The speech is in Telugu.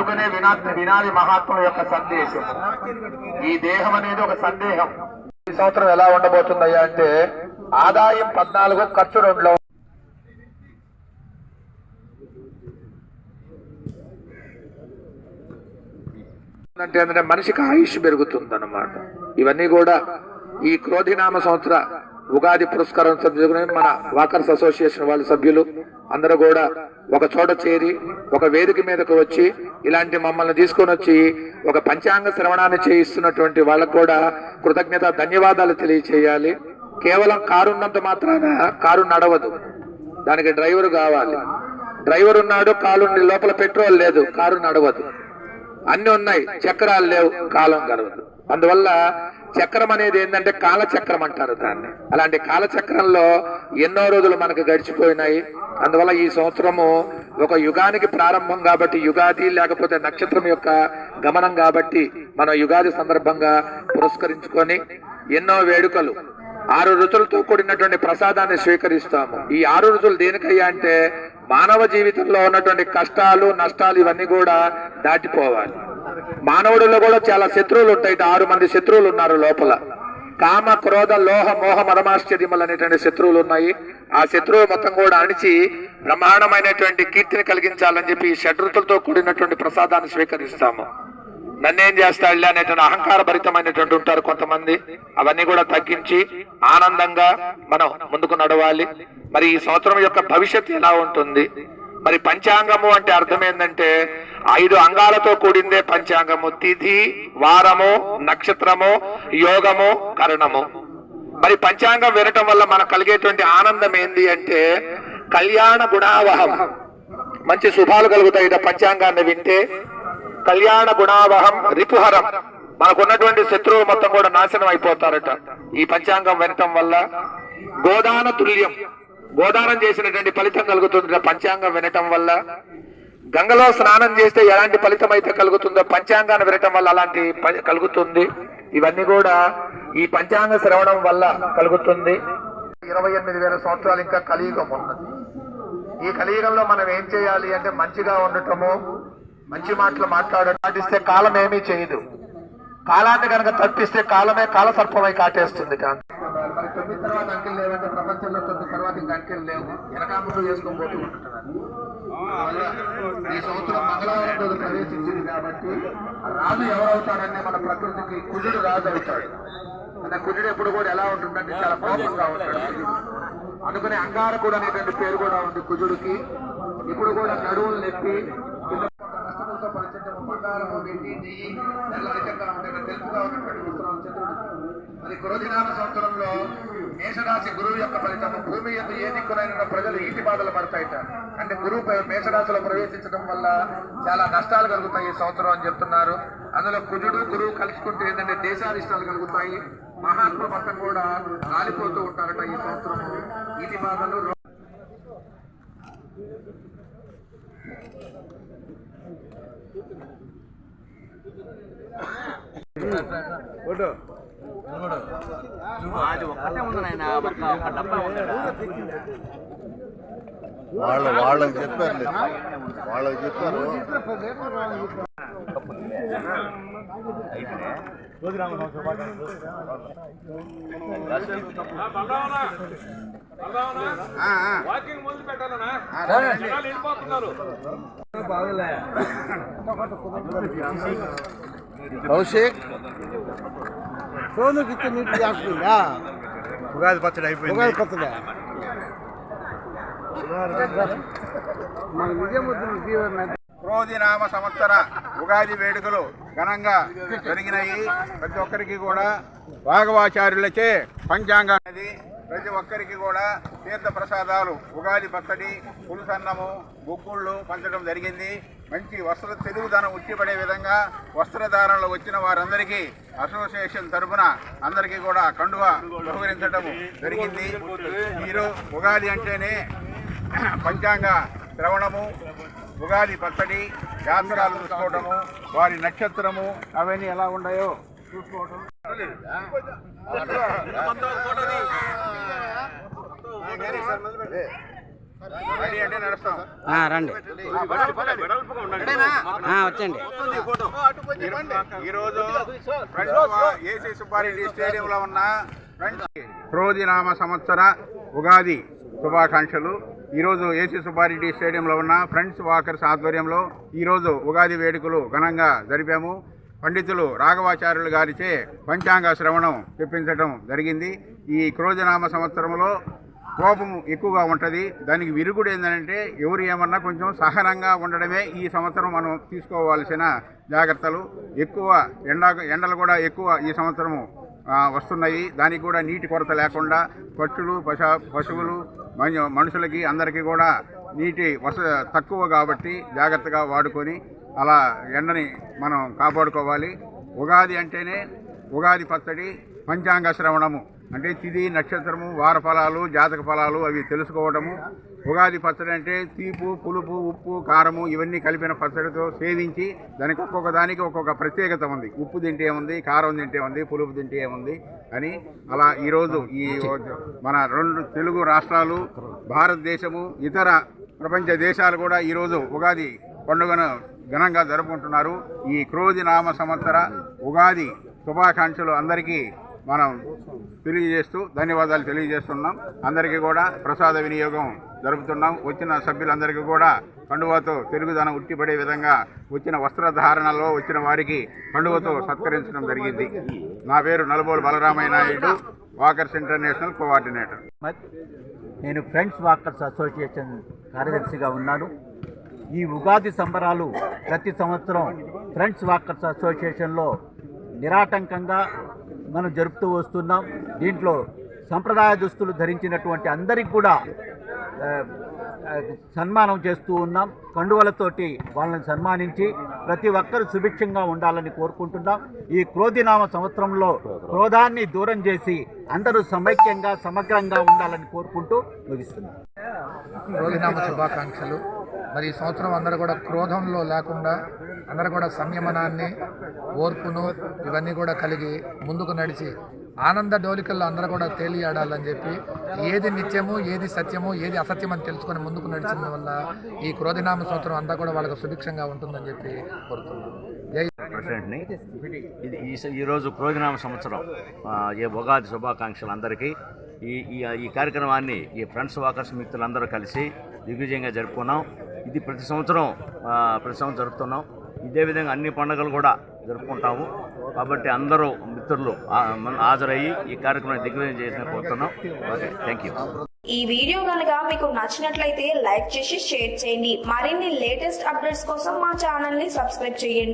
అందుకనే వినా వినాలి మహాత్ముల యొక్క సందేశం. ఈ దేహం అనేది ఒక సందేహం. ఈ సంవత్సరం ఎలా ఉండబోతుందయ్యా అంటే ఆదాయం పద్నాలుగు ఖర్చు రెండులో అంటే ఏంటంటే మనిషికి ఆయుష్ పెరుగుతుంది అనమాట ఇవన్నీ కూడా ఈ క్రోధినామ సంవత్సర ఉగాది పురస్కారం మన వాకర్స్ అసోసియేషన్ వాళ్ళ సభ్యులు అందరూ కూడా ఒక చోట చేరి ఒక వేదిక మీదకు వచ్చి ఇలాంటి మమ్మల్ని తీసుకొని వచ్చి ఒక పంచాంగ శ్రవణాన్ని చేయిస్తున్నటువంటి వాళ్ళకు కూడా కృతజ్ఞత ధన్యవాదాలు తెలియచేయాలి. కేవలం కారు ఉన్నంత మాత్రాన కారు నడవదు. దానికి డ్రైవర్ కావాలి. డ్రైవర్ ఉన్నాడు కాలు లోపల పెట్రోల్ లేదు కారు నడవదు. అన్ని ఉన్నాయి చక్రాలు లేవు కాలం గడవదు. అందువల్ల చక్రం అనేది ఏంటంటే కాలచక్రం అంటారు దాన్ని. అలాంటి కాలచక్రంలో ఎన్నో రోజులు మనకు గడిచిపోయినాయి. అందువల్ల ఈ సంవత్సరము ఒక యుగానికి ప్రారంభం కాబట్టి యుగాది లేకపోతే నక్షత్రం యొక్క గమనం కాబట్టి మనం యుగాది సందర్భంగా పురస్కరించుకొని ఎన్నో వేడుకలు ఆరు రుచులతో కూడినటువంటి ప్రసాదాన్ని స్వీకరిస్తాము. ఈ ఆరు రుచులు దేనికయ్యా అంటే మానవ జీవితంలో ఉన్నటువంటి కష్టాలు నష్టాలు ఇవన్నీ కూడా దాటిపోవాలి. మానవుడిలో కూడా చాలా శత్రువులు ఉంటాయి. ఆరు మంది శత్రువులు ఉన్నారు లోపల. కామ క్రోధ లోహ మోహ మదమాశ్చర్యములు అనేటువంటి శత్రువులు ఉన్నాయి. ఆ శత్రువు మొత్తం కూడా అణిచి బ్రహ్మాండమైనటువంటి కీర్తిని కలిగించాలని చెప్పి షడ్రుతులతో కూడినటువంటి ప్రసాదాన్ని స్వీకరిస్తాము. నన్నేం చేస్తాడులే అనేటువంటి అహంకార భరితమైనటువంటి ఉంటారు కొంతమంది. అవన్నీ కూడా తగ్గించి ఆనందంగా మనం ముందుకు నడవాలి. మరి ఈ సంవత్సరం యొక్క భవిష్యత్తు ఎలా ఉంటుంది? మరి పంచాంగము అంటే అర్థం ఏంటంటే ఐదు అంగాలతో కూడిందే పంచాంగము. తిథి వారము నక్షత్రము యోగము కరణము. మరి పంచాంగం వినటం వల్ల మనకు కలిగేటువంటి ఆనందం ఏంది అంటే కళ్యాణ గుణావహం. మంచి శుభాలు కలుగుతాయి పంచాంగాన్ని వింటే. కళ్యాణ గుణావహం రిపుహరం. మనకున్నటువంటి శత్రువు మొత్తం కూడా నాశనం అయిపోతారట. ఈ పంచాంగం వినటం వల్ల గోదాన తుల్యం. గోదానం చేసినటువంటి ఫలితం కలుగుతుంది? పంచాంగం వినటం వల్ల? గంగలో స్నానం చేస్తే ఎలాంటి ఫలితం అయితే కలుగుతుందో పంచాంగాన్ని వినటం వల్ల అలాంటి కలుగుతుంది. ఇవన్నీ కూడా ఈ పంచాంగ శ్రవణం వల్ల కలుగుతుంది. ఇరవై ఎనిమిది వేల సంవత్సరాలు ఇంకా కలియుగం ఉన్నది. ఈ కలియుగంలో మనం ఏం చేయాలి అంటే మంచిగా ఉండటము మంచి మాటలు మాట్లాడటం పాటిస్తే కాలం ఏమీ చేయదు. కాలాన్ని కనుక తప్పిస్తే కాలమే కాల సర్పమై కాటేస్తుంది కానీ. మరి తొమ్మిది తర్వాత అంకెలు లేవంటే ప్రపంచంలో తొమ్మిది తర్వాత ఇంకా అంకెలు లేవు. వెనకా ముందు చేసుకొని పోతూ ఉంటున్నారు. ఈ సంవత్సరం మంగళవారం రోజు ప్రవేశించింది కాబట్టి రాజు ఎవరవుతాడనే మన ప్రకృతికి కుజుడు రాజు అవుతాడు. అంటే కుజుడు ఎప్పుడు కూడా ఎలా ఉంటుందంటే చాలా కోపంగా ఉంటాడు. కుజుడు. అందుకని అంగారకుడు అనేటువంటి పేరు కూడా ఉంది కుజుడికి. ఇప్పుడు కూడా నడువులు నెప్పి కింద కష్టములతో పరిచయం బంగారము వెండి నెయ్యి నెల ఉండే తెలుపుగా ఉన్నటువంటి వస్త్రాలు చంద్రుడు క్రోధినామ సంవత్సరంలో మేషరాశి గురువు యొక్క ఫలితము భూమి ఎందు ఏ దిక్కునైన ప్రజలు ఈటి బాధలు పడతాయిట. అంటే గురువు మేషరాశిలో ప్రవేశించడం వల్ల చాలా నష్టాలు కలుగుతాయి ఈ సంవత్సరం అని చెప్తున్నారు. అందులో కుజుడు గురువు కలుసుకుంటే ఏంటంటే దేశాధిష్టాలు కలుగుతాయి. మహాత్ములు మొత్తం కూడా రాలిపోతూ ఉంటారట ఈ సంవత్సరం ఈటి బాధలు రో- వాళ్ళ వాళ్ళకి చెప్పారు వాళ్ళకి చెప్పారు. వాకింగ్ మొదలు పెట్టాలనా కౌశిక్? సోనుకి ఇచ్చే నీటి చేస్తుందా ఉగాది పచ్చడి అయిపోయింది. ఉగాది నిజముద్ర జీవన క్రోధినామ సంవత్సర ఉగాది వేడుకలు ఘనంగా జరిగినాయి. ప్రతి ఒక్కరికి కూడా భాగవాచార్యులచే పంచాంగం అనేది ప్రతి ఒక్కరికి కూడా తీర్థ ప్రసాదాలు ఉగాది పచ్చడి పులుసన్నము బొగ్గుళ్ళు పంచడం జరిగింది. మంచి వస్త్ర తెలుగుదనం ఉట్టిపడే విధంగా వస్త్రధారణలో వచ్చిన వారందరికీ అసోసియేషన్ తరఫున అందరికీ కూడా కండువ బహుకరించడం జరిగింది. మీరు ఉగాది అంటేనే పంచాంగ శ్రవణము ఉగాది పచ్చడి శాస్త్రాలు చూసుకోవడము వారి నక్షత్రము అవన్నీ ఎలా ఉన్నాయో చూసుకోవటం రండి. వచ్చండి ఈరోజు ఏసీ సుబ్బారెడ్డి స్టేడియంలో ఉన్న ఫ్రెండ్స్ క్రోధినామ సంవత్సర ఉగాది శుభాకాంక్షలు. ఈరోజు ఏసీ సుబ్బారెడ్డి స్టేడియంలో ఉన్న ఫ్రెండ్స్ వాకర్స్ ఆధ్వర్యంలో ఈరోజు ఉగాది వేడుకలు ఘనంగా జరిపాము. పండితులు రాఘవాచార్యులు గారిచే పంచాంగ శ్రవణం తెప్పించడం జరిగింది. ఈ క్రోజనామ సంవత్సరంలో కోపం ఎక్కువగా ఉంటుంది. దానికి విరుగుడు ఏంటంటే ఎవరు ఏమన్నా కొంచెం సహనంగా ఉండడమే ఈ సంవత్సరం మనం తీసుకోవాల్సిన జాగ్రత్తలు. ఎక్కువ ఎండా ఎండలు కూడా ఎక్కువ ఈ సంవత్సరము వస్తున్నాయి. దానికి కూడా నీటి కొరత లేకుండా పక్షులు పశ పశువులు మనుషులకి అందరికీ కూడా నీటి వస తక్కువ కాబట్టి జాగ్రత్తగా వాడుకొని అలా ఎండని మనం కాపాడుకోవాలి. ఉగాది అంటేనే ఉగాది పచ్చడి పంచాంగ శ్రవణము. అంటే తిథి నక్షత్రము వార ఫలాలు జాతక ఫలాలు అవి తెలుసుకోవడము. ఉగాది పచ్చడి అంటే తీపు పులుపు ఉప్పు కారము ఇవన్నీ కలిపిన పచ్చడితో సేవించి దానికి ఒక్కొక్క దానికి ఒక్కొక్క ప్రత్యేకత ఉంది. ఉప్పు తింటే ఏముంది కారం తింటే ఉంది పులుపు తింటే ఏముంది అని అలా ఈరోజు ఈ మన రెండు తెలుగు రాష్ట్రాలు భారతదేశము ఇతర ప్రపంచ దేశాలు కూడా ఈరోజు ఉగాది పండుగను ఘనంగా జరుపుకుంటున్నారు. ఈ క్రోధి నామ సంవత్సర ఉగాది శుభాకాంక్షలు అందరికీ మనం తెలియజేస్తూ ధన్యవాదాలు తెలియజేస్తున్నాం. అందరికీ కూడా ప్రసాద వినియోగం జరుపుతున్నాం. వచ్చిన సభ్యులందరికీ కూడా పండుగతో తెలుగుదనం ఉట్టిపడే విధంగా వచ్చిన వస్త్రధారణలో వచ్చిన వారికి పండుగతో సత్కరించడం జరిగింది. నా పేరు Nalubolu Balaramayya Naidu walkers international coordinator. నేను ఫ్రెండ్స్ వాకర్స్ అసోసియేషన్ కార్యదర్శిగా ఉన్నాను. ఈ ఉగాది సంబరాలు ప్రతి సంవత్సరం ఫ్రెండ్స్ వాకర్స్ అసోసియేషన్లో నిరాటంకంగా మనం జరుపుతూ వస్తున్నాం. దీంట్లో సంప్రదాయ దుస్తులు ధరించినటువంటి అందరికి కూడా సన్మానం చేస్తూ ఉన్నాం. కండువలతోటి వాళ్ళని సన్మానించి ప్రతి ఒక్కరు సుభిక్షంగా ఉండాలని కోరుకుంటున్నాం. ఈ క్రోధినామ సంవత్సరంలో క్రోధాన్ని దూరం చేసి అందరూ సమైక్యంగా సమగ్రంగా ఉండాలని కోరుకుంటూ ముగిస్తున్నాం. రోజునామ శుభాకాంక్షలు. మరి ఈ సంవత్సరం అందరూ కూడా క్రోధంలో లేకుండా అందరూ కూడా సంయమనాన్ని ఓర్పును ఇవన్నీ కూడా కలిగి ముందుకు నడిచి ఆనంద డోలికల్లో అందరూ కూడా తేలియాడాలని చెప్పి ఏది నిత్యము ఏది సత్యము ఏది అసత్యం అని తెలుసుకొని ముందుకు నడిచిన వల్ల ఈ క్రోధినామ సంవత్సరం అంతా కూడా వాళ్ళకు సుభిక్షంగా ఉంటుందని చెప్పి కోరుతున్నాను ప్రెసిడెంట్ని ఇది ఈ ఈరోజు క్రోధినామ సంవత్సరం. ఏ ఈ ఉగాది శుభాకాంక్షలు అందరికీ. ఈ ఈ ఈ కార్యక్రమాన్ని ఈ ఫ్రెండ్స్ వాకర్స్ మిత్రులందరూ కలిసి దిగ్విజయంగా జరుపుకున్నాం. ఇది ప్రతి సంవత్సరం ప్రతి సంవత్సరం జరుపుతున్నాం. ఇదే విధంగా అన్ని పండుగలు కూడా జరుపుకుంటాము. కాబట్టి అందరూ మిత్రులు హాజరయ్యి ఈ కార్యక్రమాన్ని దిగ్విజయం చేసిన కోరుతున్నాం. Okay thank you. ఈ వీడియో కనుక మీకు నచ్చినట్లయితే లైక్ చేసి షేర్ చేయండి. మరిన్ని లేటెస్ట్ అప్డేట్స్ కోసం మా ఛానల్ని సబ్స్క్రైబ్ చేయండి.